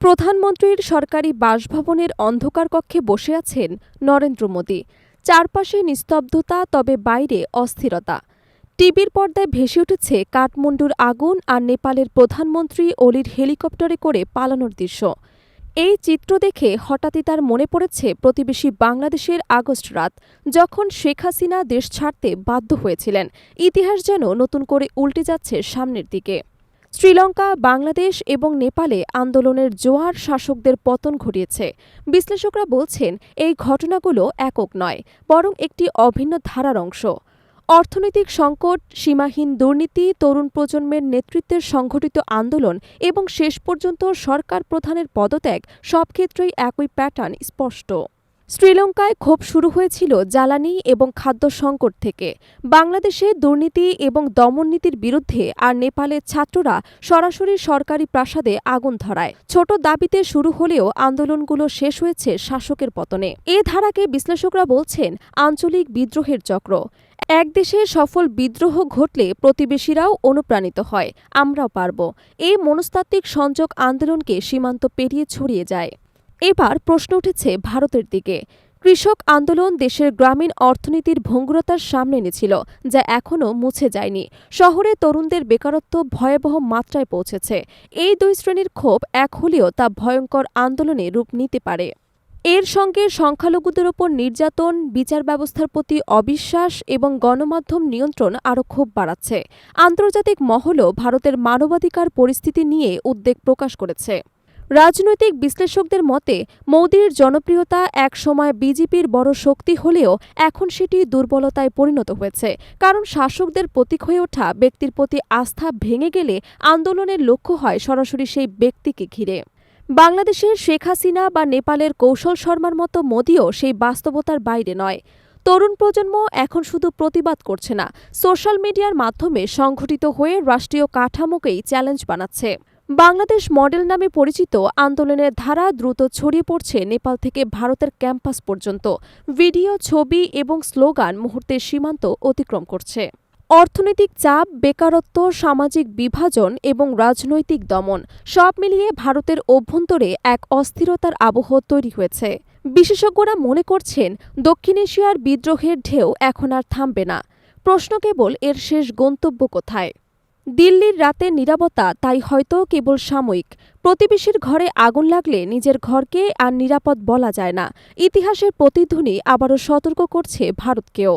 প্রধানমন্ত্রীর সরকারি বাসভবনের অন্ধকার কক্ষে বসে আছেন নরেন্দ্র মোদী। চারপাশে নিস্তব্ধতা, তবে বাইরে অস্থিরতা। টিভির পর্দায় ভেসে উঠেছে কাঠমান্ডুর আগুন আর নেপালের প্রধানমন্ত্রী অলির হেলিকপ্টারে করে পালানোর দৃশ্য। এই চিত্র দেখে হঠাৎই তার মনে পড়েছে প্রতিবেশী বাংলাদেশের আগস্ট রাত, যখন শেখ হাসিনা দেশ ছাড়তে বাধ্য হয়েছিলেন। ইতিহাস যেন নতুন করে উল্টে যাচ্ছে সামনের দিকে। শ্রীলঙ্কা, বাংলাদেশ এবং নেপালে আন্দোলনের জোয়ার শাসকদের পতন ঘটিয়েছে। বিশ্লেষকরা বলছেন, এই ঘটনাগুলো একক নয়, বরং একটি অভিন্ন ধারার অংশ। অর্থনৈতিক সংকট, সীমাহীন দুর্নীতি, তরুণ প্রজন্মের নেতৃত্বের সংঘটিত আন্দোলন এবং শেষ পর্যন্ত সরকার প্রধানের পদত্যাগ সব ক্ষেত্রেই একই প্যাটার্ন স্পষ্ট। শ্রীলঙ্কায় ক্ষোভ শুরু হয়েছিল জ্বালানি এবং খাদ্য সংকট থেকে। বাংলাদেশে দুর্নীতি এবং দমননীতির বিরুদ্ধে আর নেপালের ছাত্ররা সরাসরি সরকারি প্রাসাদে আগুন ধরায়। ছোট দাবিতে শুরু হলেও আন্দোলনগুলো শেষ হয়েছে শাসকের পতনে। এ ধারাকে বিশ্লেষকরা বলছেন, আঞ্চলিক বিদ্রোহের চক্র। এক দেশে সফল বিদ্রোহ ঘটলে প্রতিবেশীরাও অনুপ্রাণিত হয়। আমরাও পারব। এই মনস্তাত্ত্বিক সংযোগ আন্দোলনকে সীমান্ত পেরিয়ে ছড়িয়ে যায়। এবার প্রশ্ন উঠেছে ভারতের দিকে। কৃষক আন্দোলন দেশের গ্রামীণ অর্থনীতির ভঙ্গুরতার সামনে এনেছিল, যা এখনও মুছে যায়নি। শহরে তরুণদের বেকারত্ব ভয়াবহ মাত্রায় পৌঁছেছে। এই দুই শ্রেণির ক্ষোভ এক হলেও তা ভয়ঙ্কর আন্দোলনে রূপ নিতে পারে। এর সঙ্গে সংখ্যালঘুদের ওপর নির্যাতন, বিচার ব্যবস্থার প্রতি অবিশ্বাস এবং গণমাধ্যম নিয়ন্ত্রণ আরও ক্ষোভ বাড়াচ্ছে। আন্তর্জাতিক মহলও ভারতের মানবাধিকার পরিস্থিতি নিয়ে উদ্বেগ প্রকাশ করেছে। রাজনৈতিক বিশ্লেষকদের মতে, মোদির জনপ্রিয়তা এক সময় বিজেপির বড় শক্তি হলেও এখন সেটি দুর্বলতায় পরিণত হয়েছে। কারণ শাসকদের প্রতীক হয়ে ওঠা ব্যক্তির প্রতি আস্থা ভেঙে গেলে আন্দোলনের লক্ষ্য হয় সরাসরি সেই ব্যক্তিকে ঘিরে। বাংলাদেশের শেখ হাসিনা বা নেপালের কৌশল শর্মার মতো মোদিও সেই বাস্তবতার বাইরে নয়। তরুণ প্রজন্ম এখন শুধু প্রতিবাদ করছে না, সোশ্যাল মিডিয়ার মাধ্যমে সংঘটিত হয়ে রাষ্ট্রীয় কাঠামোকেই চ্যালেঞ্জ বানাচ্ছে। বাংলাদেশ মডেল নামে পরিচিত আন্দোলনের ধারা দ্রুত ছড়িয়ে পড়ছে নেপাল থেকে ভারতের ক্যাম্পাস পর্যন্ত। ভিডিও, ছবি এবং স্লোগান মুহূর্তে সীমান্ত অতিক্রম করছে। অর্থনৈতিক চাপ, বেকারত্ব, সামাজিক বিভাজন এবং রাজনৈতিক দমন সব মিলিয়ে ভারতের অভ্যন্তরে এক অস্থিরতার আবহ তৈরি হয়েছে। বিশেষজ্ঞরা মনে করছেন, দক্ষিণ এশিয়ার বিদ্রোহের ঢেউ এখন আর থামবে না। প্রশ্ন কেবল, এর শেষ গন্তব্য কোথায়? দিল্লির রাতে নিরাপত্তা, তাই হয়তো কেবল সাময়িক। প্রতিবেশীর ঘরে আগুন লাগলে নিজের ঘরকে আর নিরাপদ বলা যায় না। ইতিহাসের প্রতিধ্বনি আবারও সতর্ক করছে ভারতকেও।